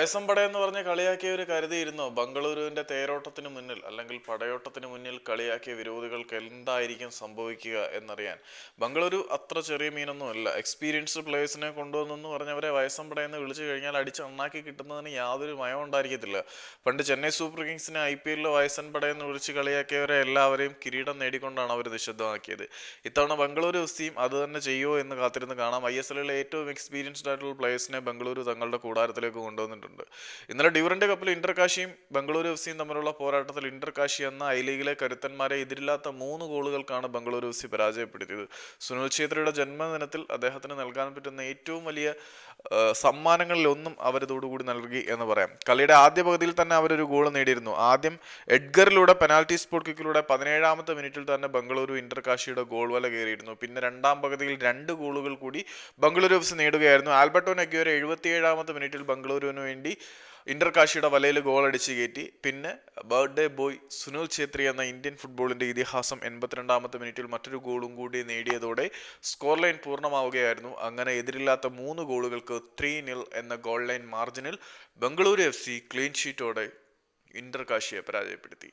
വയസ്സമ്പട എന്ന് പറഞ്ഞ് കളിയാക്കിയവർ കരുതിയിരുന്നോ ബംഗളൂരുവിന്റെ തേരോട്ടത്തിന് മുന്നിൽ അല്ലെങ്കിൽ പടയോട്ടത്തിന് മുന്നിൽ കളിയാക്കിയ വിരോധികൾക്ക് എന്തായിരിക്കും സംഭവിക്കുക എന്നറിയാൻ. ബംഗളൂരു അത്ര ചെറിയ മീനൊന്നും അല്ല. എക്സ്പീരിയൻസ്ഡ് പ്ലേയേഴ്സിനെ കൊണ്ടുവന്നെന്ന് പറഞ്ഞവരെ വയസ്സം പട എന്ന് വിളിച്ചു കഴിഞ്ഞാൽ അടിച്ച് അണ്ണാക്കി കിട്ടുന്നതിന് യാതൊരു മയം ഉണ്ടായിരിക്കത്തില്ല. പണ്ട് ചെന്നൈ സൂപ്പർ കിങ്സിനെ ഐ പി എല്ലിൽ വയസ്സൻപട എന്ന് വിളിച്ച് കളിയാക്കിയവരെ എല്ലാവരെയും കിരീടം നേടിക്കൊണ്ടാണ് അവർ നിശബ്ദമാക്കിയത്. ഇത്തവണ ബംഗളൂരു എഫ് അത് തന്നെ ചെയ്യുമോ എന്ന് കാത്തിരുന്ന് കാണാം. ഐ എസ് എല്ലിലെ ഏറ്റവും എക്സ്പീരിയൻസ്ഡ് ആയിട്ടുള്ള പ്ലേയേഴ്സിനെ ബംഗളൂരു തങ്ങളുടെ കൂടാരത്തിലേക്ക് കൊണ്ടുവന്നിട്ടുണ്ട്. ഇന്നലെ ഡ്യൂറന്റ് കപ്പിൽ ഇന്റർ കാശിയും ബംഗളൂരു എഫ് സിയും തമ്മിലുള്ള പോരാട്ടത്തിൽ ഇന്റർ കാശി എന്ന ഐ ലീഗിലെ കരുത്തന്മാരെ എതിരില്ലാത്ത മൂന്ന് ഗോളുകൾക്കാണ് ബംഗളൂരു എഫ് സി പരാജയപ്പെടുത്തിയത്. സുനിൽ ഛേത്രിയുടെ ജന്മദിനത്തിൽ അദ്ദേഹത്തിന് നൽകാൻ പറ്റുന്ന ഏറ്റവും വലിയ ഒന്നും അവരിതോടുകൂടി നൽകി എന്ന് പറയാം. കളിയുടെ ആദ്യ പകുതിയിൽ തന്നെ അവരൊരു ഗോൾ നേടിയിരുന്നു. ആദ്യം എഡ്ഗറിലൂടെ പെനാൽറ്റി സ്പോട്ട് കിക്കിലൂടെ പതിനേഴാമത്തെ മിനിറ്റിൽ തന്നെ ബംഗളൂരു ഇന്റർ കാശിയുടെ ഗോൾ വല കയറിയിരുന്നു. പിന്നെ രണ്ടാം പകുതിയിൽ രണ്ട് ഗോളുകൾ കൂടി ബംഗളൂരു എഫ് സി നേടുകയായിരുന്നു. ആൽബർട്ടോ നെഗ്യോരെ എഴുപത്തിയേഴാമത്തെ മിനിറ്റിൽ ബംഗളൂരുവിന് വേണ്ടി ഇന്റർ കാശിയുടെ വലയിൽ ഗോൾ അടിച്ച് കയറ്റി. പിന്നെ ബർത്ത്ഡേ ബോയ് സുനിൽ ഛേത്രി എന്ന ഇന്ത്യൻ ഫുട്ബോളിന്റെ ഇതിഹാസം എൺപത്തിരണ്ടാമത്തെ മിനിറ്റിൽ മറ്റൊരു ഗോളും കൂടി നേടിയതോടെ സ്കോർ ലൈൻ പൂർണമാവുകയായിരുന്നു. അങ്ങനെ എതിരില്ലാത്ത മൂന്ന് ഗോളുകൾക്ക് ത്രീ നിൽ എന്ന ഗോൾ ലൈൻ മാർജിനിൽ ബംഗളൂരു എഫ് സി ക്ലീൻ ഷീറ്റോടെ ഇന്റർ കാശിയെ പരാജയപ്പെടുത്തി.